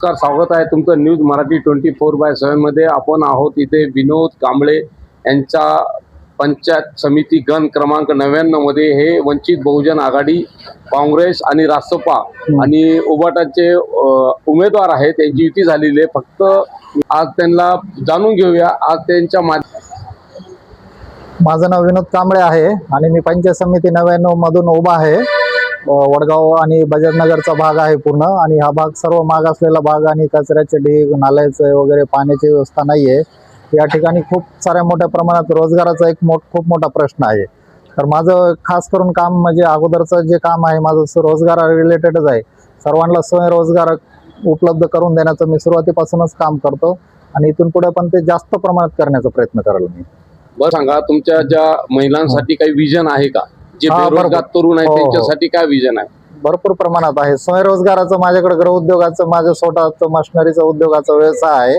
नमस्कार स्वागत आहे तुमचं news Marathi twenty four by सेव्हनमध्ये आपण आहोत इथे विनोद कांबळे यांच्या पंचायत समिती गण क्रमांक नव्याण्णवमध्ये हे वंचित बहुजन आघाडी काँग्रेस आणि रासपा आणि उबाटाचे उमेदवार आहेत. त्यांची युती झालेली आहे. फक्त आज त्यांना जाणून घेऊया. आज त्यांच्या माझं नाव विनोद कांबळे आहे आणि मी पंचायत समिती नव्याण्णव मधून उभा आहे. वडगाव आणि बजाजनगरचा भाग आहे पूर्ण. आणि हा भाग सर्व माग असलेला भाग आणि कचऱ्याचे ढीग नाल्याचं वगैरे पाण्याची व्यवस्था नाही आहे या ठिकाणी खूप साऱ्या मोठ्या प्रमाणात रोजगाराचा एक मोठ खूप मोठा प्रश्न आहे. तर माझं खास करून काम म्हणजे अगोदरचं जे काम आहे माझं रोजगार रिलेटेडच आहे. सर्वांना स्वयंरोजगार उपलब्ध करून देण्याचं मी सुरुवातीपासूनच काम करतो. आणि इथून पुढे पण ते जास्त प्रमाणात करण्याचा प्रयत्न करायला मी. बरं सांगा तुमच्या ज्या महिलांसाठी काही विजन आहे का? जे हा, बेरोजगार. तरुण आहेत हो, हो. त्यांच्यासाठी काय विजन आहे भरपूर प्रमाणात आहे स्वयंरोजगाराचं माझ्याकडे गृह उद्योगाचं माझं स्वतःचं मशिनरीचा उद्योगाचा व्यवसाय आहे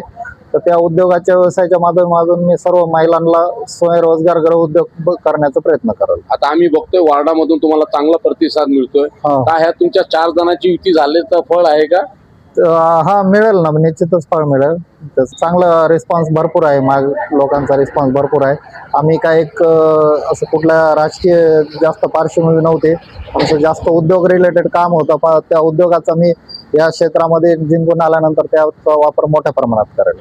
तर त्या उद्योगाच्या व्यवसायाच्या माध्यमातून मी सर्व महिलांना स्वयंरोजगार गृह उद्योग ब- करण्याचा प्रयत्न करेल आता आम्ही बघतोय वार्डामधून तुम्हाला चांगला प्रतिसाद मिळतोय हा. काय ह्या तुमच्या चार जणांची युती झाल्याचं फळ आहे का तर, हा मिळेल ना म्हणजे निश्चितच फळ मिळेल. चांगला रिस्पॉन्स भरपूर आहे माग लोकांचा रिस्पॉन्स भरपूर आहे. आम्ही काय एक असं कुठल्या राजकीय जास्त पार्श्वभूमी नव्हते. आमचं जास्त उद्योग रिलेटेड काम होतं पण त्या उद्योगाचा मी या क्षेत्रामध्ये जिंकून आल्यानंतर त्याचा वापर मोठ्या प्रमाणात करेल